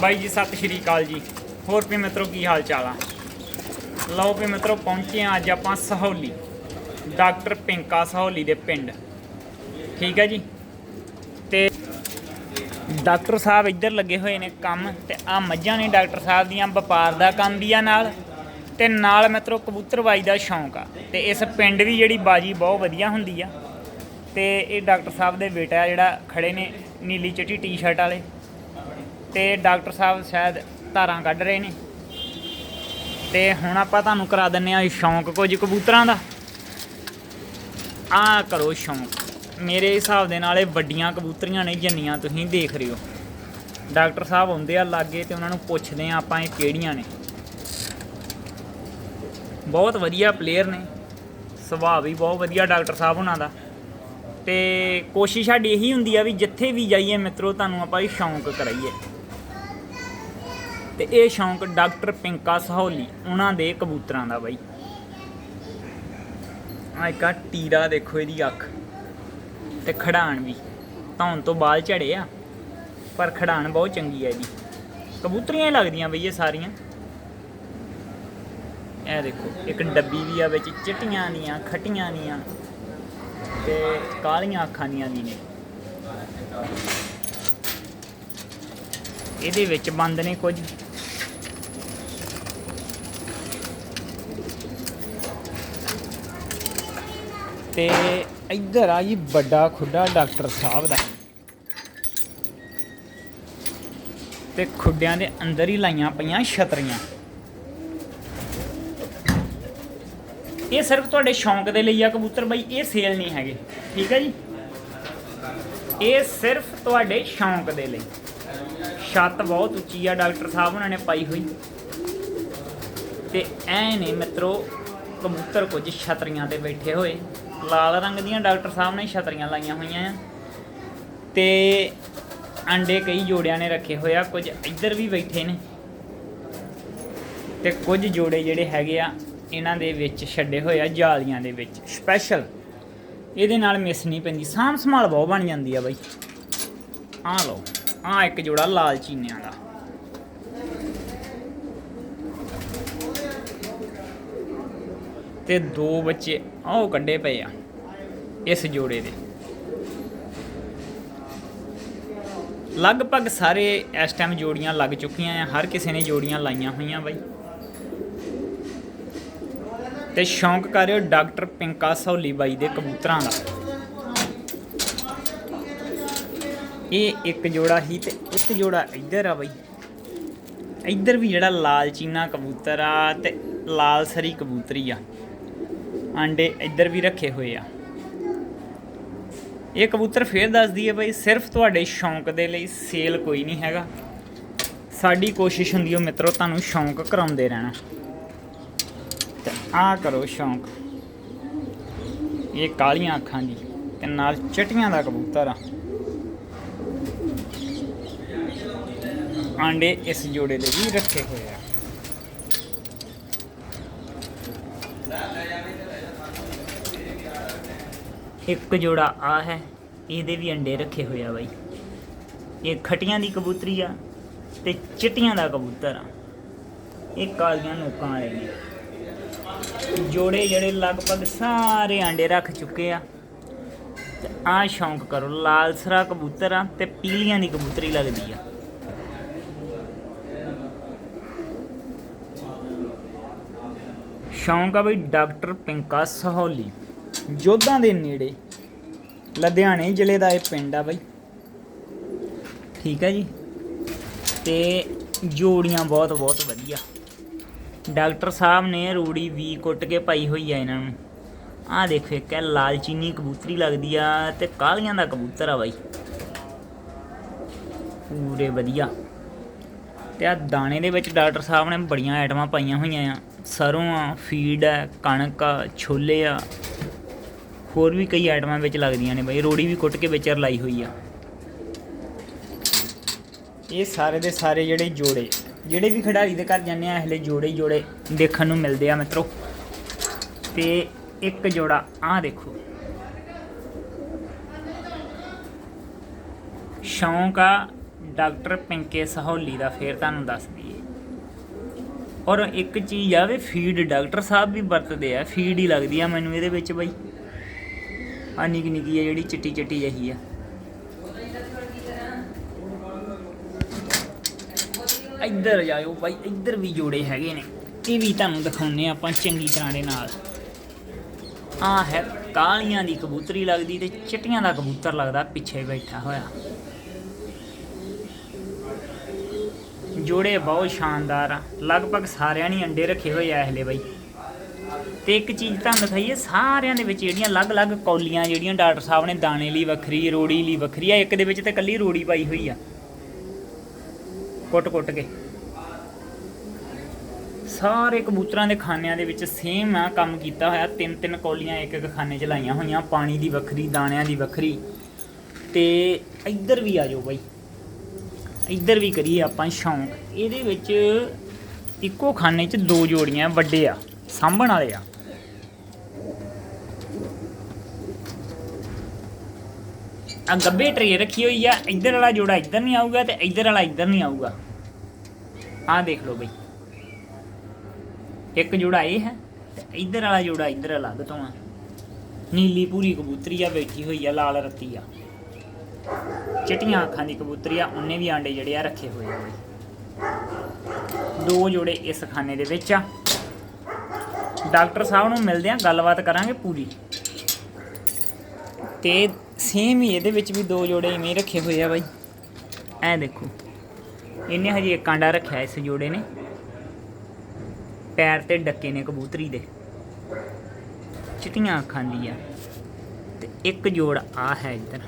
ਬਾਈ ਜੀ, ਸਤਿ ਸ਼੍ਰੀ ਅਕਾਲ ਜੀ। ਹੋਰ ਵੀ ਮਿੱਤਰੋ, ਕੀ ਹਾਲ ਚਾਲ ਆ? ਲਓ ਵੀ ਮਿੱਤਰੋ, ਪਹੁੰਚੇ ਆ ਅੱਜ ਆਪਾਂ ਸਹੌਲੀ। ਡਾਕਟਰ ਪਿੰਕਾ ਸਹੌਲੀ ਦੇ ਪਿੰਡ। ਠੀਕ ਹੈ ਜੀ? ਤੇ ਡਾਕਟਰ ਸਾਹਿਬ ਇੱਧਰ ਲੱਗੇ ਹੋਏ ਨੇ ਕੰਮ, ਤੇ ਆ ਮੱਝਾਂ ਨੇ ਡਾਕਟਰ ਸਾਹਿਬ ਦੀਆਂ, ਵਪਾਰ ਦਾ ਕੰਮ ਵੀ ਆ ਨਾਲ। ਤੇ ਨਾਲ ਮਿੱਤਰੋ ਕਬੂਤਰਬਾਜੀ ਦਾ ਸ਼ੌਂਕ ਆ। ਤੇ ਇਸ ਪਿੰਡ ਵੀ ਜਿਹੜੀ ਬਾਜੀ ਬਹੁਤ ਵਧੀਆ ਹੁੰਦੀ ਆ। ਤੇ ਇਹ ਡਾਕਟਰ ਸਾਹਿਬ ਦੇ ਬੇਟਾ ਜਿਹੜਾ ਖੜੇ ਨੇ, ਨੀਲੀ ਚਿੱਟੀ ਟੀ-ਸ਼ਰਟ ਵਾਲੇ। ਤੇ ਡਾਕਟਰ ਸਾਹਿਬ ਸ਼ਾਇਦ ਧਾਰਾਂ ਕੱਢ ਰਹੇ ਨੇ। ਤੇ ਹੁਣ ਆਪਾਂ ਤੁਹਾਨੂੰ ਕਰਾ ਦਿੰਨੇ ਆ ਸ਼ੌਂਕ ਕੁਝ ਕਬੂਤਰਾਂ ਦਾ। ਆ ਕਰੋ ਸ਼ੌਂਕ। ਮੇਰੇ ਹਿਸਾਬ ਦੇ ਨਾਲ ਇਹ ਵੱਡੀਆਂ ਕਬੂਤਰੀਆਂ ਨੇ ਜਿੰਨੀਆਂ ਤੁਸੀਂ ਦੇਖ ਰਹੇ ਹੋ। ਡਾਕਟਰ ਸਾਹਿਬ ਆਉਂਦੇ ਆ ਲਾਗੇ ਤੇ ਉਹਨਾਂ ਨੂੰ ਪੁੱਛਦੇ ਆ ਆਪਾਂ ਇਹ ਕਿਹੜੀਆਂ ਨੇ। ਬਹੁਤ ਵਧੀਆ ਪਲੇਅਰ ਨੇ। ਸੁਭਾਅ ਵੀ ਬਹੁਤ ਵਧੀਆ ਡਾਕਟਰ ਸਾਹਿਬ ਉਹਨਾਂ ਦਾ। ਤੇ ਕੋਸ਼ਿਸ਼ ਸਾਡੀ ਇਹੀ ਹੁੰਦੀ ਆ ਵੀ ਜਿੱਥੇ ਵੀ ਜਾਈਏ ਮਿੱਤਰੋ, ਤੁਹਾਨੂੰ ਆਪਾਂ ਇਹ ਸ਼ੌਂਕ ਕਰਾਈਏ। ਤੇ ਇਹ ਸ਼ੌਂਕ ਡਾਕਟਰ ਪਿੰਕਾ ਸਹੌਲੀ, ਉਹਨਾਂ ਦੇ ਕਬੂਤਰਾਂ ਦਾ ਬਾਈ। ਆ ਇੱਕ ਟੀਰਾ ਦੇਖੋ ਇਹਦੀ ਅੱਖ ਤੇ ਖੜਾਣ ਵੀ। ਧੌਣ ਤੋਂ ਬਾਲ ਝੜੇ ਆ, ਪਰ ਖੜਾਣ ਬਹੁਤ ਚੰਗੀ ਆ ਇਹਦੀ। ਕਬੂਤਰੀਆਂ ਹੀ ਲੱਗਦੀਆਂ ਬਈ ਇਹ ਸਾਰੀਆਂ। ਇਹ ਦੇਖੋ, ਇੱਕ ਡੱਬੀ ਵੀ ਆ ਵਿੱਚ, ਚਿੱਟੀਆਂ ਦੀਆਂ, ਖੱਟੀਆਂ ਦੀਆਂ ਤੇ ਕਾਲੀਆਂ ਅੱਖਾਂ ਦੀਆਂ ਵੀ ਨੇ। ਇਹਦੇ ਵਿੱਚ ਬੰਦ ਨੇ ਕੁਝ। ਤੇ ਇੱਧਰ ਆ ਜੀ ਵੱਡਾ ਖੁੱਡਾ ਡਾਕਟਰ ਸਾਹਿਬ ਦਾ। ਤੇ ਖੁੱਡਿਆਂ ਦੇ ਅੰਦਰ ਹੀ ਲਾਈਆਂ ਪਈਆਂ ਛਤਰੀਆਂ। ਇਹ ਸਿਰਫ ਤੁਹਾਡੇ ਸ਼ੌਂਕ ਦੇ ਲਈ ਆ ਕਬੂਤਰ ਬਾਈ, ਇਹ ਸੇਲ ਨਹੀਂ ਹੈਗੇ। ਠੀਕ ਹੈ ਜੀ? ਇਹ ਸਿਰਫ ਤੁਹਾਡੇ ਸ਼ੌਂਕ ਦੇ ਲਈ। ਛੱਤ ਬਹੁਤ ਉੱਚੀ ਆ ਡਾਕਟਰ ਸਾਹਿਬ ਉਹਨਾਂ ਨੇ ਪਾਈ ਹੋਈ। ਤੇ ਐ ਨੇ ਮਿੱਤਰੋ, ਕਬੂਤਰ ਕੁਝ ਛਤਰੀਆਂ ਤੇ ਬੈਠੇ ਹੋਏ। ਲਾਲ ਰੰਗ ਦੀਆਂ ਡਾਕਟਰ ਸਾਹਿਬ ਨੇ ਛਤਰੀਆਂ ਲਾਈਆਂ ਹੋਈਆਂ ਆ। ਤੇ ਅੰਡੇ ਕਈ ਜੋੜਿਆਂ ਨੇ ਰੱਖੇ ਹੋਏ ਆ, ਕੁਝ ਇੱਧਰ ਵੀ ਬੈਠੇ ਨੇ। ਤੇ ਕੁਝ ਜੋੜੇ ਜਿਹੜੇ ਹੈਗੇ ਆ, ਇਹਨਾਂ ਦੇ ਵਿੱਚ ਛੱਡੇ ਹੋਏ ਆ, ਜਾਲੀਆਂ ਦੇ ਵਿੱਚ ਸਪੈਸ਼ਲ ਇਹਦੇ ਨਾਲ ਮਿਸ ਨਹੀਂ ਪੈਂਦੀ ਸਾਂਭ ਸੰਭਾਲ ਬਹੁਤ ਬਣ ਜਾਂਦੀ ਆ ਬਾਈ। ਆਹ ਲਓ, ਆਹ ਇੱਕ ਜੋੜਾ ਲਾਲ ਚੀਨਿਆਂ ਦਾ। ਤੇ ਦੋ ਬੱਚੇ ਉਹ ਕੱਢੇ ਪਏ ਆ, ਇਸ ਜੋੜੇ ਦੇ। ਲਗਭਗ ਸਾਰੇ ਇਸ ਟਾਈਮ ਜੋੜੀਆਂ ਲੱਗ ਚੁੱਕੀਆਂ ਆ, ਹਰ ਕਿਸੇ ਨੇ ਜੋੜੀਆਂ ਲਾਈਆਂ ਹੋਈਆਂ ਬਾਈ। ਤੇ ਸ਼ੌਂਕ ਕਰਿਓ ਡਾਕਟਰ ਪਿੰਕਾ ਸੌਲੀ ਬਾਈ ਦੇ ਕਬੂਤਰਾਂ ਦਾ। ਇਹ ਇੱਕ ਜੋੜਾ ਹੀ ਤੇ ਇੱਕ ਜੋੜਾ ਇੱਧਰ ਆ ਬਾਈ। ਇੱਧਰ ਵੀ ਜਿਹੜਾ ਲਾਲ ਚੀਨਾ ਕਬੂਤਰ ਆ ਤੇ ਲਾਲ ਸਰੀ ਕਬੂਤਰੀ ਆ। ਆਂਡੇ ਇੱਧਰ ਵੀ ਰੱਖੇ ਹੋਏ ਆ। ਇਹ ਕਬੂਤਰ ਫੇਰ ਦੱਸਦੀ ਹੈ ਬਈ, ਸਿਰਫ ਤੁਹਾਡੇ ਸ਼ੌਂਕ ਦੇ ਲਈ ਸੇਲ ਕੋਈ ਨਹੀਂ ਹੈਗਾ। ਸਾਡੀ ਕੋਸ਼ਿਸ਼ ਹੁੰਦੀ ਹੈ ਮਿੱਤਰੋ ਤੁਹਾਨੂੰ ਸ਼ੌਂਕ ਕਰਾਉਂਦੇ ਰਹਿਣਾ। ਤੇ ਆ ਕਰੋ ਸ਼ੌਂਕ। ਇਹ ਕਾਲੀਆਂ ਅੱਖਾਂ ਦੀ ਤੇ ਨਾਲ ਚਟੀਆਂ ਦਾ ਕਬੂਤਰ ਆ। ਆਂਡੇ ਇਸ ਜੋੜੇ ਦੇ ਵੀ ਰੱਖੇ ਹੋਏ ਆ ਇੱਕ ਜੋੜਾ ਆ ਹੈ, ਇਹਦੇ ਵੀ ਅੰਡੇ ਰੱਖੇ ਹੋਏ ਆ ਬਾਈ। ਇਹ ਖਟੀਆਂ ਦੀ ਕਬੂਤਰੀ ਆ ਤੇ ਚਿੱਟੀਆਂ ਦਾ ਕਬੂਤਰ ਆ। ਇਹ ਕਾਲੀਆਂ ਨੋਕਾਂ ਵਾਲੇ ਨੇ। ਜੋੜੇ ਜਿਹੜੇ ਲਗਭਗ ਸਾਰੇ ਆਂਡੇ ਰੱਖ ਚੁੱਕੇ ਆ। ਤੇ ਆ ਸ਼ੌਂਕ ਕਰੋ ਲਾਲ ਸਰਾ ਕਬੂਤਰ ਆ ਤੇ ਪੀਲੀਆਂ ਦੀ ਕਬੂਤਰੀ ਲੱਗਦੀ ਆ। ਸ਼ੌਂਕ ਆ ਬਈ ਡਾਕਟਰ ਪਿੰਕਾ ਸਹੌਲੀ। ਜੋਧਾਂ ਦੇ ਨੇੜੇ। ਲੁਧਿਆਣੇ ਜ਼ਿਲ੍ਹੇ ਦਾ ਇਹ ਪਿੰਡ ਆ ਬਾਈ। ਠੀਕ ਹੈ ਜੀ। ਤੇ ਜੋੜੀਆਂ ਬਹੁਤ ਬਹੁਤ ਵਧੀਆ। ਡਾਕਟਰ ਸਾਹਿਬ ਨੇ ਰੂੜੀ ਵੀ ਕੁੱਟ ਕੇ ਪਾਈ ਹੋਈ ਆ ਇਹਨਾਂ ਨੂੰ। ਆਹ ਦੇਖੋ ਇੱਕ ਹੈ ਲਾਲ ਕਬੂਤਰੀ ਲੱਗਦੀ ਆ ਤੇ ਕਾਲੀਆਂ ਦਾ ਕਬੂਤਰ ਆ ਬਾਈ। ਪੂਰੇ ਵਧੀਆ। ਤੇ ਆ ਦਾਣੇ ਦੇ ਵਿੱਚ ਡਾਕਟਰ ਸਾਹਿਬ ਨੇ ਬੜੀਆਂ ਆਈਟਮਾਂ ਪਾਈਆਂ ਹੋਈਆਂ ਆ। ਸਰੋਂ ਆ, ਫੀਡ ਆ, ਕਣਕ ਆ, ਛੋਲੇ ਆ। ਹੋਰ ਵੀ ਕਈ ਆਈਟਮਾਂ ਵਿੱਚ ਲੱਗਦੀਆਂ ਨੇ ਬਾਈ। ਰੋੜੀ ਵੀ ਕੁੱਟ ਕੇ ਵਿੱਚ ਰਲਾਈ ਹੋਈ ਆ। ਇਹ ਸਾਰੇ ਦੇ ਸਾਰੇ ਜਿਹੜੇ ਜੋੜੇ, ਜਿਹੜੇ ਵੀ ਖਿਡਾਰੀ ਦੇ ਘਰ ਜਾਂਦੇ ਆ ਹਲੇ ਜੋੜੇ ਜੋੜੇ ਦੇਖਣ ਨੂੰ ਮਿਲਦੇ ਆ ਮਿੱਤਰੋ। ਤੇ ਇੱਕ ਜੋੜਾ, ਆਹ ਦੇਖੋ। ਸ਼ੌਂਕ ਆ ਡਾਕਟਰ ਪਿੰਕੇ ਸਹੌਲੀ ਦਾ, ਫੇਰ ਤੁਹਾਨੂੰ ਦੱਸ ਦਈਏ। ਔਰ ਇੱਕ ਚੀਜ਼ ਆ ਵੀ ਫੀਡ ਡਾਕਟਰ ਸਾਹਿਬ ਵੀ ਵਰਤਦੇ ਆ ਫੀਡ ਹੀ ਲੱਗਦੀ ਆ ਮੈਨੂੰ ਇਹਦੇ ਵਿੱਚ ਬਈ। ਆ ਨਿੱਕੀ ਨਿੱਕੀ ਆ ਜਿਹੜੀ ਚਿੱਟੀ ਚਿੱਟੀ ਜਹੀ ਆ। ਇੱਧਰ ਜਾਇਓ ਬਾਈ, ਇੱਧਰ ਵੀ ਜੋੜੇ ਹੈਗੇ ਨੇ। ਇਹ ਵੀ ਤੁਹਾਨੂੰ ਦਿਖਾਉਨੇ ਆਪਾਂ ਚੰਗੀ ਤਰ੍ਹਾਂ ਦੇ ਨਾਲ। ਆ ਹੈ ਕਾਲੀਆਂ ਦੀ ਕਬੂਤਰੀ ਲੱਗਦੀ ਤੇ ਚਿੱਟੀਆਂ ਦਾ ਕਬੂਤਰ ਲੱਗਦਾ ਪਿੱਛੇ ਬੈਠਾ ਹੋਇਆ। ਜੋੜੇ ਬਹੁਤ ਸ਼ਾਨਦਾਰ ਆ। ਲਗਭਗ ਸਾਰਿਆਂ ਨੇ ਅੰਡੇ ਰੱਖੇ ਹੋਏ ਆ ਹਲੇ ਬਾਈ। ਤੇ ਇੱਕ ਚੀਜ਼ ਤੁਹਾਨੂੰ ਦਿਖਾਈਏ, ਸਾਰਿਆਂ ਦੇ ਵਿੱਚ ਜਿਹੜੀਆਂ ਅਲੱਗ-ਅਲੱਗ ਕੌਲੀਆਂ ਜਿਹੜੀਆਂ ਡਾਕਟਰ ਸਾਹਿਬ ਨੇ ਦਾਣੇ ਲਈ ਵੱਖਰੀ, ਰੋੜੀ ਲਈ ਵੱਖਰੀ ਆ ਇੱਕ ਦੇ ਵਿੱਚ ਤੇ ਕੱਲੀ ਰੋੜੀ ਪਾਈ ਹੋਈ ਆ। ਕੁੱਟ-ਕੁੱਟ ਕੇ। ਸਾਰੇ ਕਬੂਤਰਾਂ ਦੇ ਖਾਨਿਆਂ ਦੇ ਵਿੱਚ ਸੇਮ ਆ, ਕੰਮ ਕੀਤਾ ਹੋਇਆ। ਤਿੰਨ ਤਿੰਨ ਕੌਲੀਆਂ ਇੱਕ ਇੱਕ ਖਾਨੇ 'ਚ ਲਾਈਆਂ ਹੋਈਆਂ, ਪਾਣੀ ਦੀ ਵੱਖਰੀ, ਦਾਣਿਆਂ ਦੀ ਵੱਖਰੀ। ਤੇ ਇੱਧਰ ਵੀ ਆ ਜਾਓ ਬਾਈ। ਇੱਧਰ ਵੀ ਕਰੀਏ ਆਪਾਂ ਸ਼ੌਂਕ। ਇਹਦੇ ਵਿੱਚ ਇੱਕੋ ਖਾਨੇ 'ਚ ਦੋ ਜੋੜੀਆਂ ਵੱਡੇ ਆ, ਸਾਂਭਣ ਵਾਲੇ ਆ। ਆ ਗੱਬੇ ਟਰੇ ਰੱਖੀ ਹੋਈ ਆ, ਇੱਧਰ ਵਾਲਾ ਜੋੜਾ ਇੱਧਰ ਨਹੀਂ ਆਊਗਾ ਤੇ ਇੱਧਰ ਵਾਲਾ ਇੱਧਰ ਨਹੀਂ ਆਊਗਾ। ਆਹ ਦੇਖ ਲਓ ਬਈ। ਇੱਕ ਜੋੜਾ ਇਹ ਹੈ ਤੇ ਇੱਧਰ ਵਾਲਾ ਜੋੜਾ ਇੱਧਰ ਅਲੱਗ ਤੋਂ ਆ। ਨੀਲੀ ਪੂਰੀ ਕਬੂਤਰੀ ਆ, ਬੈਠੀ ਹੋਈ ਆ, ਲਾਲ ਰੱਤੀ ਆ। ਚਿੱਟੀਆਂ ਅੱਖਾਂ ਦੀ ਕਬੂਤਰੀ ਆ, ਉਹਨੇ ਵੀ ਆਂਡੇ ਜਿਹੜੇ ਆ ਰੱਖੇ ਹੋਏ ਆ ਦੋ ਜੋੜੇ ਇਸ ਖਾਨੇ ਦੇ ਵਿੱਚ ਆ। ਡਾਕਟਰ ਸਾਹਿਬ ਨੂੰ ਮਿਲਦੇ ਆ, ਗੱਲਬਾਤ ਕਰਾਂਗੇ ਪੂਰੀ। ਤੇ ਸੇਮ ਹੀ ਇਹਦੇ ਵਿੱਚ ਵੀ ਦੋ ਜੋੜੇ ਇਵੇਂ ਰੱਖੇ ਹੋਏ ਆ ਬਾਈ। ਐ ਦੇਖੋ। ਇਹਨੇ ਹਜੇ ਇੱਕ ਆਂਡਾ ਰੱਖਿਆ ਇਸ ਜੋੜੇ ਨੇ। ਪੈਰ ਤੇ ਡੱਕੇ ਨੇ ਕਬੂਤਰੀ ਦੇ। ਚਿੱਟੀਆਂ ਅੱਖਾਂ ਦੀ ਆ ਤੇ ਇੱਕ ਜੋੜ ਆ ਹੈ ਇੱਧਰ।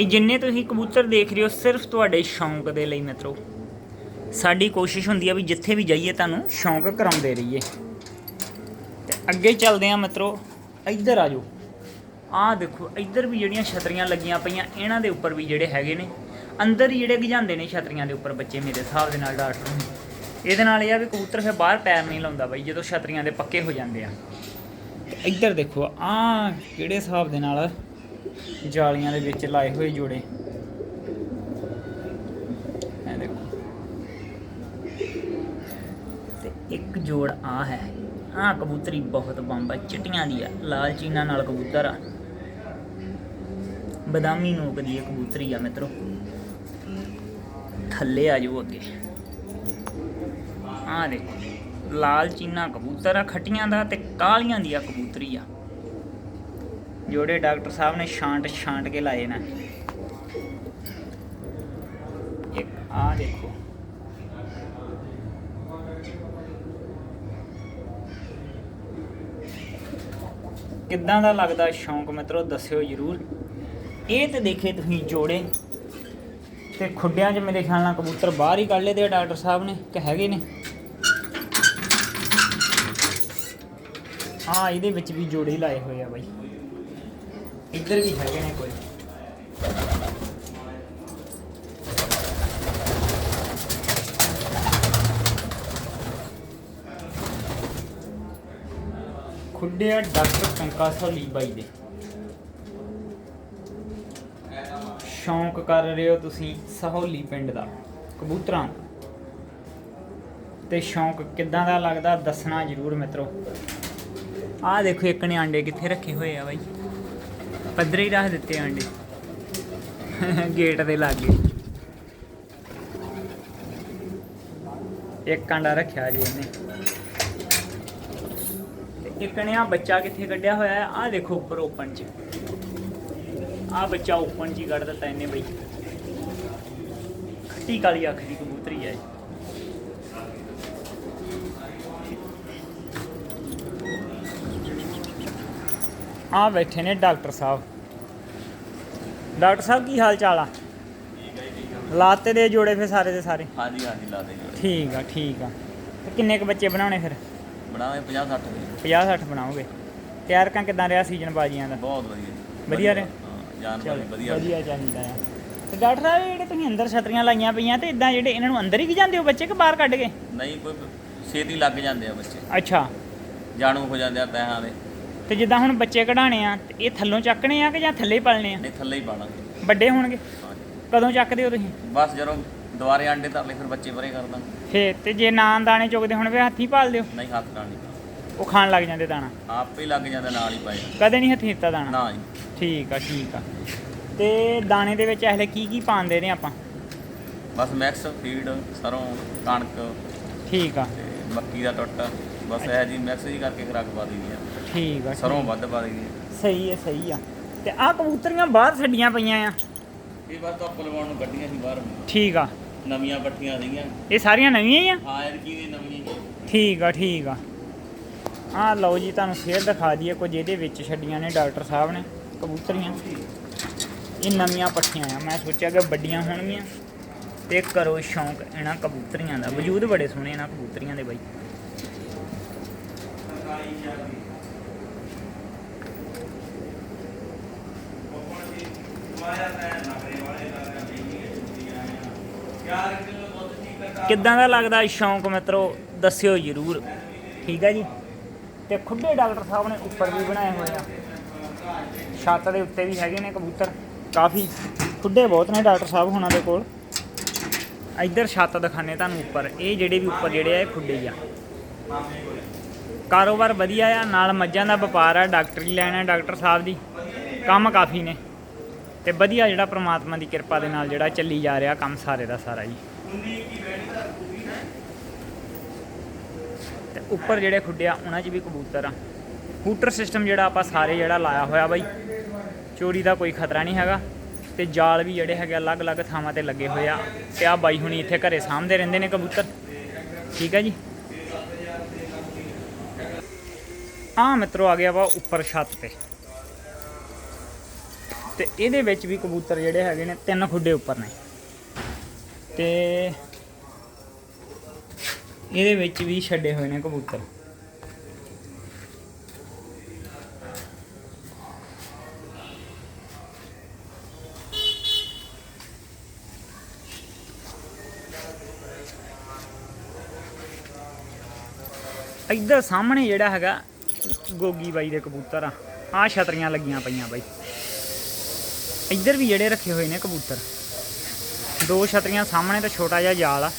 ਇਹ ਜਿੰਨੇ ਤੁਸੀਂ ਕਬੂਤਰ ਦੇਖ ਰਹੇ ਹੋ, ਸਿਰਫ ਤੁਹਾਡੇ ਸ਼ੌਂਕ ਦੇ ਲਈ ਮਿੱਤਰੋ। ਸਾਡੀ ਕੋਸ਼ਿਸ਼ ਹੁੰਦੀ ਆ ਵੀ ਜਿੱਥੇ ਵੀ ਜਾਈਏ, ਤੁਹਾਨੂੰ ਸ਼ੌਂਕ ਕਰਾਉਂਦੇ ਰਹੀਏ। ਤੇ ਅੱਗੇ ਚੱਲਦੇ ਆ ਮਿੱਤਰੋ। ਇੱਧਰ ਆ ਜਾਓ। ਆਹ ਦੇਖੋ, ਇੱਧਰ ਵੀ ਜਿਹੜੀਆਂ ਛਤਰੀਆਂ ਲੱਗੀਆਂ ਪਈਆਂ, ਇਹਨਾਂ ਦੇ ਉੱਪਰ ਵੀ ਜਿਹੜੇ ਹੈਗੇ ਨੇ। ਅੰਦਰ ਹੀ ਜਿਹੜੇ ਗਿਜਾਂਦੇ ਨੇ ਛਤਰੀਆਂ ਦੇ ਉੱਪਰ ਬੱਚੇ ਮੇਰੇ ਹਿਸਾਬ ਦੇ ਨਾਲ, ਡਾਕਟਰ ਨੂੰ। ਇਹਦੇ ਨਾਲ ਇਹ ਆ ਵੀ ਕਬੂਤਰ ਫਿਰ ਬਾਹਰ ਪੈਰ ਨਹੀਂ ਲਾਉਂਦਾ ਬਾਈ, ਜਦੋਂ ਛਤਰੀਆਂ ਦੇ ਪੱਕੇ ਹੋ ਜਾਂਦੇ ਆ। ਤੇ ਇੱਧਰ ਦੇਖੋ, ਆ ਕਿਹੜੇ ਹਿਸਾਬ ਦੇ ਨਾਲ ਜਾਲੀਆਂ ਦੇ ਵਿੱਚ ਲਾਏ ਹੋਏ ਜੋੜੇ। ਇਹ ਦੇਖੋ। ਤੇ ਇੱਕ ਜੋੜ ਆ ਹੈ। ਆਹ ਕਬੂਤਰੀ ਬਹੁਤ ਬੰਬ ਆ, ਚਿੱਟੀਆਂ ਦੀ ਆ, ਲਾਲ ਚੀਨਾ ਨਾਲ ਕਬੂਤਰ ਆ। ਬਦਾਮੀ ਨੋਕ ਦੀ ਕਬੂਤਰੀ ਆ ਮਿੱਤਰੋ। ਥੱਲੇ ਆ ਜਾਓ ਅੱਗੇ। ਆਹ ਦੇਖੋ, ਲਾਲ ਚੀਨਾ ਕਬੂਤਰ ਆ, ਖੱਟੀਆਂ ਦਾ ਤੇ ਕਾਲੀਆਂ ਦੀ ਆ ਕਬੂਤਰੀ ਆ। ਜੋੜੇ ਡਾਕਟਰ ਸਾਹਿਬ ਨੇ ਛਾਂਟ ਛਾਂਟ ਕੇ ਲਾਏ ਨੇ। ਇੱਕ ਆ ਦੇਖੋ। ਕਿੱਦਾਂ ਦਾ ਲੱਗਦਾ ਸ਼ੌਂਕ ਮਿੱਤਰੋ, ਦੱਸਿਓ ਜਰੂਰ। ਇਹ ਤੇ ਦੇਖੇ ਤੁਸੀਂ ਜੋੜੇ। ਤੇ ਖੁੱਡਿਆਂ 'ਚ ਮੇਰੇ ਖਿਆਲ ਨਾਲ ਕਬੂਤਰ ਬਾਹਰ ਹੀ ਕੱਢ ਲਏ ਤੇ ਡਾਕਟਰ ਸਾਹਿਬ ਨੇ, ਕਿ ਹੈਗੇ ਨੇ। ਹਾਂ, ਇਹਦੇ ਵਿੱਚ ਵੀ ਜੋੜੇ ਲਾਏ ਹੋਏ ਆ ਬਾਈ। ਇੱਧਰ ਵੀ ਹੈਗੇ ਨੇ ਕੋਈ। ਖੁੱਡਿਆ ਡਾਕਟਰ ਪੰਕਾ ਸੋਲੀ ਬਾਈ ਦੇ। ਸ਼ੌਂਕ ਕਰ ਰਹੇ ਹੋ ਤੁਸੀਂ ਸਹੌਲੀ ਪਿੰਡ ਦਾ, ਕਬੂਤਰਾਂ ਤੇ ਸ਼ੌਂਕ ਕਿੱਦਾਂ ਦਾ ਲੱਗਦਾ ਦੱਸਣਾ ਜਰੂਰ ਮਿੱਤਰੋ। ਆਹ ਦੇਖੋ ਇੱਕ ਨੇ ਆਂਡੇ ਕਿੱਥੇ ਰੱਖੇ ਹੋਏ ਆ ਬਾਈ। ਪੱਧਰੇ ਹੀ ਰੱਖ ਦਿੱਤੇ ਆਂਡੇ। ਗੇਟ ਦੇ ਲਾਗੇ। ਇੱਕ ਆਂਡਾ ਰੱਖਿਆ ਜੀ ਇਹਨੇ ਇੱਕ ਨੇ ਆ ਬੱਚਾ ਕਿੱਥੇ ਕੱਢਿਆ ਹੋਇਆ ਹੈ? ਆਹ ਦੇਖੋ ਉੱਪਰ ਓਪਨ 'ਚ ਆਹ ਬੱਚਾ ਓਪਨ 'ਚ ਹੀ ਕੱਢ ਦਿੱਤਾ ਇਹਨੇ ਬਈ। ਖੱਟੀ ਕਾਲੀ ਅੱਖ ਦੀ ਕਬੂਤਰੀ ਹੈ। ਆ ਬੈਠੇ ਨੇ ਡਾਕਟਰ ਸਾਹਿਬ। ਡਾਕਟਰ ਸਾਹਿਬ ਕੀ ਹਾਲ ਚਾਲ ਆ? ਲਾਤੇ ਦੇ ਜੋੜੇ ਫਿਰ ਸਾਰੇ ਦੇ ਸਾਰੇ? ਹਾਂਜੀ ਹਾਂਜੀ ਲਾ ਦੇ ਜੀ ਠੀਕ ਆ ਠੀਕ ਆ। ਤੇ ਕਿੰਨੇ ਕ ਬੱਚੇ ਬਣਾਉਣੇ ਫਿਰ? ਬਣਾਵੇ 50 60 ਦੇ 50 60 ਬਣਾਓਗੇ। ਤਿਆਰ ਕਾਂ ਕਿਦਾਂ ਰਿਹਾ ਸੀਜ਼ਨ ਬਾਜੀਆਂ ਦਾ? ਬਹੁਤ ਵਧੀਆ। ਜੀ। ਵਧੀਆ। ਰਿਹਾ? ਹਾਂ, ਜਾਨ ਚਲੋ ਵਾਲੀ ਵਧੀਆ ਵਧੀਆ ਚਾਹੀਦਾ ਆ। ਤੇ ਡਾਕਟਰ ਸਾਹਿਬ ਇਹ ਜਿਹੜੇ ਤੁਸੀਂ ਅੰਦਰ ਛਤਰੀਆਂ ਲਾਈਆਂ ਪਈਆਂ ਤੇ ਇਦਾਂ ਜਿਹੜੇ ਇਹਨਾਂ ਨੂੰ ਅੰਦਰ ਹੀ ਕੀ ਜਾਂਦੇ ਹੋ ਬੱਚੇ ਕਿ ਬਾਹਰ ਕੱਢ ਕੇ? ਨਹੀਂ ਕੋਈ ਛੇਤੀ ਲੱਗ ਜਾਂਦੇ ਆ ਬੱਚੇ। ਅੱਛਾ। ਜਾਣੂ ਹੋ ਜਾਂਦੇ ਆ ਤਹਾਂ ਦੇ। ਤੇ ਜਿੱਦਾਂ ਹੁਣ ਬੱਚੇ ਕਢਾਣੇ ਆ ਤੇ ਇਹ ਥੱਲੋਂ ਚੱਕਣੇ ਆ ਕਿ ਜਾਂ ਥੱਲੇ ਹੀ ਪਲਣੇ ਆ? ਨਹੀਂ ਥੱਲੇ ਹੀ ਪਾਣਾ ਵੱਡੇ ਹੋਣਗੇ? ਕਦੋਂ ਚੱਕਦੇ ਹੋ ਤੁਸੀਂ? ਬਸ ਜਦੋਂ ਦੁਬਾਰੇ ਆਂਡੇ ਧਰ ਲਏ ਫਿਰ ਬੱਚੇ ਪਰੇ ਕਰਦਾ ਫੇਰ ਤੇ ਜੇ ਨਾ ਦਾਣੇ ਚੁਗਦੇ ਹੁਣ ਵੀ ਹੱਥੀਂ ਪਾਲਦੇ ਹੋ ਨਹੀਂ ਹੱਥ ਨਾਲ ਨਹੀਂ। ਉਹ ਖਾਣ ਲੱਗ ਜਾਂਦੇ ਦਾਣਾ। ਆਪੇ ਹੀ ਲੱਗ ਜਾਂਦਾ ਨਾਲ ਹੀ ਪਾਏ। ਕਦੇ ਨਹੀਂ ਹੱਥੀਂ ਦਿੱਤਾ ਦਾਣਾ। ਨਾ ਜੀ। ਠੀਕ ਆ ਠੀਕ ਆ। ਤੇ ਦਾਣੇ ਦੇ ਵਿੱਚ ਇਹਲੇ ਕੀ ਕੀ ਪਾਉਂਦੇ ਨੇ ਆਪਾਂ? ਬਸ ਮਿਕਸ ਫੀਡ ਸਰੋਂ ਕਣਕ ਠੀਕ ਆ। ਤੇ ਮੱਕੀ ਦਾ ਟੁੱਟ। ਬਸ ਇਹ ਜੀ ਮਿਕਸ ਜੀ ਕਰਕੇ ਖਰਾਕ ਪਾ ਦਈਦੀ ਆ। ਠੀਕ ਆ ਸਰੋਂ। ਵੱਧ ਪਾ ਦਈਦੀ ਆ। ਸਹੀ ਹੈ ਸਹੀ ਆ। ਤੇ ਆਹ ਕਬੂਤਰੀਆਂ ਬਾਹਰ ਛੱਡੀਆਂ ਪਈਆਂ ਆ। ਇਹ ਬਸ ਧੁੱਪ ਲਵਾਉਣ ਨੂੰ ਕੱਢੀਆਂ ਸੀ ਬਾਹਰ। ਠੀਕ ਆ। ਨਵੀਆਂ ਪੱਠੀਆਂ ਸੀਗੀਆਂ। ਇਹ ਸਾਰੀਆਂ ਨਵੀਆਂ ਹੀ ਆ? ਹਾਂ ਇਹ ਕੀ ਦੀ ਨਵੀਆਂ ਹੀ ਆ। ਠੀਕ ਆ ਠੀਕ ਆ। ਆਹ ਲਓ ਜੀ ਤੁਹਾਨੂੰ ਫੇਰ ਦਿਖਾ ਦਈਏ ਕੁਝ ਇਹਦੇ ਵਿੱਚ ਛੱਡੀਆਂ ਨੇ ਡਾਕਟਰ ਸਾਹਿਬ ਨੇ ਕਬੂਤਰੀਆਂ। ਇਹ ਨਵੀਆਂ ਪੱਠੀਆਂ ਆ ਮੈਂ ਸੋਚਿਆ ਕਿ ਵੱਡੀਆਂ ਹੋਣਗੀਆਂ। ਤੇ ਕਰੋ ਸ਼ੌਂਕ ਇਹਨਾਂ ਕਬੂਤਰੀਆਂ ਦਾ। ਵਜੂਦ ਬੜੇ ਸੋਹਣੇ ਇਹਨਾਂ ਕਬੂਤਰੀਆਂ ਦੇ ਬਾਈ। ਕਿੱਦਾਂ ਦਾ ਲੱਗਦਾ ਸ਼ੌਂਕ ਮਿੱਤਰੋ? ਦੱਸਿਓ ਜਰੂਰ। ਠੀਕ ਹੈ ਜੀ? ਤੇ ਖੁੱਡੇ ਡਾਕਟਰ ਸਾਹਿਬ ਨੇ ਉੱਪਰ ਵੀ ਬਣਾਏ ਹੋਏ ਆ। ਛੱਤ ਦੇ ਉੱਤੇ ਵੀ ਹੈਗੇ ਨੇ ਕਬੂਤਰ। ਕਾਫੀ ਖੁੱਡੇ ਬਹੁਤ ਨੇ ਡਾਕਟਰ ਸਾਹਿਬ ਹੁਣਾਂ ਦੇ ਕੋਲ। ਇੱਧਰ ਛੱਤ ਦਿਖਾਣੇ ਤੁਹਾਨੂੰ ਉੱਪਰ। ਇਹ ਜਿਹੜੇ ਵੀ ਉੱਪਰ ਜਿਹੜੇ ਆ, ਇਹ ਖੁੱਡੇ ਆ। ਕਾਰੋਬਾਰ ਵਧੀਆ ਆ, ਨਾਲ ਮੱਝਾਂ ਦਾ ਵਪਾਰ ਆ, ਡਾਕਟਰੀ ਲੈਣਾ ਡਾਕਟਰ ਸਾਹਿਬ ਦੀ। ਕੰਮ ਕਾਫੀ ਨੇ। ਤੇ ਵਧੀਆ ਜਿਹੜਾ ਪ੍ਰਮਾਤਮਾ ਦੀ ਕਿਰਪਾ ਦੇ ਨਾਲ ਜਿਹੜਾ ਚੱਲੀ ਜਾ ਰਿਹਾ ਕੰਮ ਸਾਰੇ ਦਾ ਸਾਰਾ ਜੀ। ਤੇ ਉੱਪਰ ਜਿਹੜੇ ਖੁੱਡੇ ਆ, ਉਹਨਾਂ 'ਚ ਵੀ ਕਬੂਤਰ ਆ। ਹੂਟਰ ਸਿਸਟਮ ਜਿਹੜਾ ਆਪਾਂ ਸਾਰੇ ਜਿਹੜਾ ਲਾਇਆ ਹੋਇਆ ਬਾਈ, ਚੋਰੀ ਦਾ ਕੋਈ ਖਤਰਾ ਨਹੀਂ ਹੈਗਾ। ਤੇ ਜਾਲ ਵੀ ਜਿਹੜੇ ਹੈਗੇ ਅਲੱਗ-ਅਲੱਗ ਥਾਵਾਂ ਤੇ ਲੱਗੇ ਹੋਏ ਆ। ਤੇ ਆ ਬਾਈ ਹੁਣੀ ਇੱਥੇ ਘਰੇ ਸਾਂਭਦੇ ਰਹਿੰਦੇ ਨੇ ਕਬੂਤਰ। ਠੀਕ ਹੈ ਜੀ? ਆ ਮਿੱਤਰੋ ਆ ਗਿਆ ਵਾ ਉੱਪਰ ਛੱਤ ਤੇ। ਤੇ ਇਹਦੇ ਵਿੱਚ ਵੀ ਕਬੂਤਰ ਜਿਹੜੇ ਹੈਗੇ ਨੇ ਤਿੰਨ ਖੁੱਡੇ ਉੱਪਰ ਨੇ। ਤੇ ਇਹਦੇ ਵਿੱਚ ਵੀ ਛੱਡੇ ਹੋਏ ਨੇ ਕਬੂਤਰ। ਇੱਧਰ ਸਾਹਮਣੇ ਜਿਹੜਾ ਹੈਗਾ ਗੋਗੀ ਬਾਈ ਦੇ ਕਬੂਤਰ ਆ। ਆ ਛਤਰੀਆਂ ਲੱਗੀਆਂ ਪਈਆਂ ਬਾਈ। ਇੱਧਰ ਵੀ ਜਿਹੜੇ ਰੱਖੇ ਹੋਏ ਨੇ ਕਬੂਤਰ। ਦੋ ਛਤਰੀਆਂ ਸਾਹਮਣੇ ਤੇ ਛੋਟਾ ਜਿਹਾ ਜਾਲ ਆ।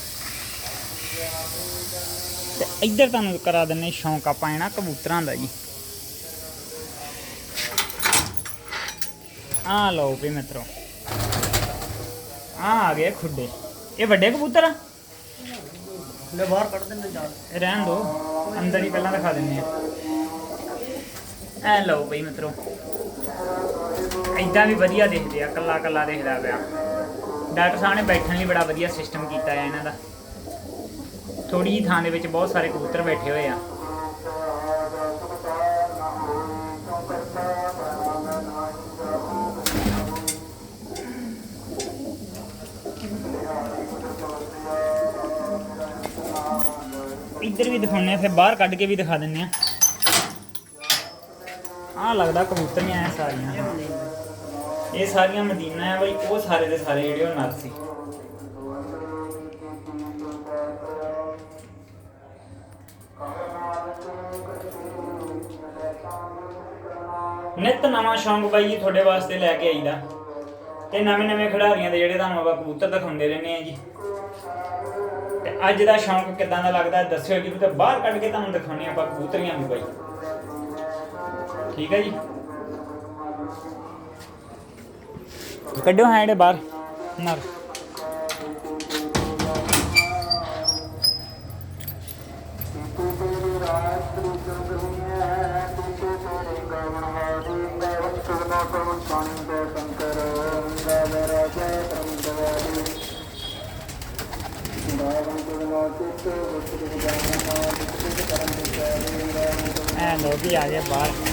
ਤੇ ਇੱਧਰ ਤੁਹਾਨੂੰ ਕਰਾ ਦਿੰਨੇ ਸ਼ੌਂਕ ਆਪਾਂ ਇਹਨਾਂ ਕਬੂਤਰਾਂ ਦਾ ਜੀ। ਆ ਲਓ ਵੀ ਮਿੱਤਰੋ। ਆ ਆ ਗਏ ਖੁੱਡੇ। ਇਹ ਵੱਡੇ ਕਬੂਤਰ ਆ? ਲੈ ਬਾਹਰ ਕੱਢ ਦਿੰਦੇ ਜਾ ਰਹਿਣ ਦੋ। ਅੰਦਰ ਹੀ ਪਹਿਲਾਂ ਦਿਖਾ ਦਿੰਨੇ ਆ। ਐ ਲਓ ਬਈ ਮਿੱਤਰੋ। ਇਦਾਂ ਵੀ ਵਧੀਆ ਦਿਖਦੇ ਆ ਕੱਲਾ ਕੱਲਾ ਦਿਖਦਾ ਪਿਆ। ਡਾਕਟਰ ਸਾਹਿਬ ਨੇ ਬੈਠਣ ਲਈ ਬੜਾ ਵਧੀਆ ਸਿਸਟਮ ਕੀਤਾ ਹੈ ਇਹਨਾਂ ਦਾ। ਥੋੜੀ ਜਿਹੀ ਥਾਂ ਦੇ ਵਿੱਚ ਬਹੁਤ ਸਾਰੇ ਕਬੂਤਰ ਬੈਠੇ ਹੋਏ ਆ। ਇੱਧਰ ਵੀ ਦਿਖਾਉਣੇ ਆ, ਫਿਰ ਬਾਹਰ ਕੱਢ ਕੇ ਵੀ ਦਿਖਾ ਦਿੰਨੇ ਆ। ਆਹ ਲੱਗਦਾ ਕਬੂਤਰੀਆਂ ਐ ਸਾਰੀਆਂ। ਇਹ ਸਾਰੀਆਂ ਮਦੀਨਾ ਆ ਬਈ, ਉਹ ਸਾਰੇ ਦੇ ਸਾਰੇ ਜਿਹੜੇ ਉਹ ਨਰ ਸੀ। ਨਿਤ ਨਵਾਂ ਸ਼ੌਂਕ ਬਾਈ ਜੀ ਤੁਹਾਡੇ ਵਾਸਤੇ ਲੈ ਕੇ ਆਈਦਾ। ਤੇ ਨਵੇਂ ਨਵੇਂ ਖਿਡਾਰੀਆਂ ਦੇ ਜਿਹੜੇ ਤੁਹਾਨੂੰ ਆਪਾਂ ਕਬੂਤਰ ਦਿਖਾਉਂਦੇ ਰਹਿੰਦੇ ਆ ਜੀ। ਤੇ ਅੱਜ ਦਾ ਸ਼ੌਂਕ ਕਿਦਾਂ ਦਾ ਲੱਗਦਾ, ਦੱਸਿਓ ਜੀ ਤੇ ਬਾਹਰ ਕੱਢ ਕੇ ਤੁਹਾਨੂੰ ਦਿਖਾਉਣੇ ਆਪਾਂ ਕਬੂਤਰੀਆਂ ਵੀ ਬਾਈ। ਠੀਕ ਹੈ ਜੀ। ਕੱਢੋ ਹਾਂ ਜਿਹੜੇ ਬਾਹਰ। ਨਰ ਐ ਲੋ ਵੀ ਆ ਗਏ ਬਾਹਰ।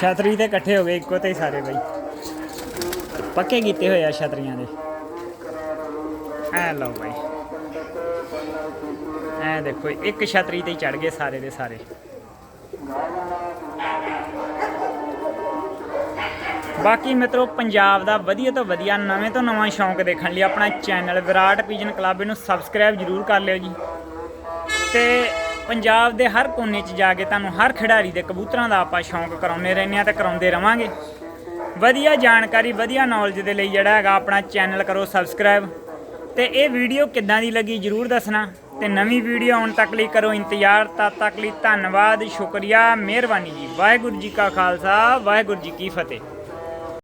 ਛਤਰੀ ਤੇ ਇਕੱਠੇ ਹੋ ਗਏ, ਇੱਕੋ ਤੇ ਹੀ ਸਾਰੇ ਬਈ। ਪੱਕੇ ਕੀਤੇ ਹੋਏ ਆ ਛਤਰੀਆਂ ਦੇ। ਐ ਲਓ ਬਈ। ਐ ਦੇਖੋ, ਇੱਕ ਛਤਰੀ ਤੇ ਹੀ ਚੜ ਗਏ ਸਾਰੇ ਦੇ ਸਾਰੇ। ਬਾਕੀ ਮਿੱਤਰੋ, ਪੰਜਾਬ ਦਾ ਵਧੀਆ ਤੋਂ ਵਧੀਆ, ਨਵੇਂ ਤੋਂ ਨਵਾਂ ਸ਼ੌਂਕ ਦੇਖਣ ਲਈ ਆਪਣਾ ਚੈਨਲ ਵਿਰਾਟ ਪੀਜਨ ਕਲੱਬ ਨੂੰ ਸਬਸਕ੍ਰਾਈਬ ਜਰੂਰ ਕਰ ਲਿਓ ਜੀ। ਤੇ ਪੰਜਾਬ ਦੇ ਹਰ ਕੋਨੇ 'ਚ ਜਾ ਕੇ ਤੁਹਾਨੂੰ ਹਰ ਖਿਡਾਰੀ ਦੇ ਕਬੂਤਰਾਂ ਦਾ ਆਪਾਂ ਸ਼ੌਂਕ ਕਰਾਉਂਦੇ ਰਹਿੰਦੇ ਆ ਤੇ ਕਰਾਉਂਦੇ ਰਵਾਂਗੇ। ਵਧੀਆ ਜਾਣਕਾਰੀ, ਵਧੀਆ ਨੌਲੇਜ ਦੇ ਲਈ ਜਿਹੜਾ ਹੈਗਾ ਆਪਣਾ ਚੈਨਲ ਕਰੋ ਸਬਸਕ੍ਰਾਈਬ। ਤੇ ਇਹ ਵੀਡੀਓ ਕਿੱਦਾਂ ਦੀ ਲੱਗੀ ਜਰੂਰ ਦੱਸਣਾ। ਤੇ ਨਵੀਂ ਵੀਡੀਓ ਆਉਣ ਤੱਕ ਲਈ ਕਰੋ ਇੰਤਜ਼ਾਰ। ਤਦ ਤੱਕ ਲਈ ਧੰਨਵਾਦ, ਸ਼ੁਕਰੀਆ, ਮਿਹਰਬਾਨੀ ਜੀ। ਵਾਹਿਗੁਰੂ ਜੀ ਕਾ ਖਾਲਸਾ, ਵਾਹਿਗੁਰੂ ਜੀ ਕੀ ਫਤਿਹ।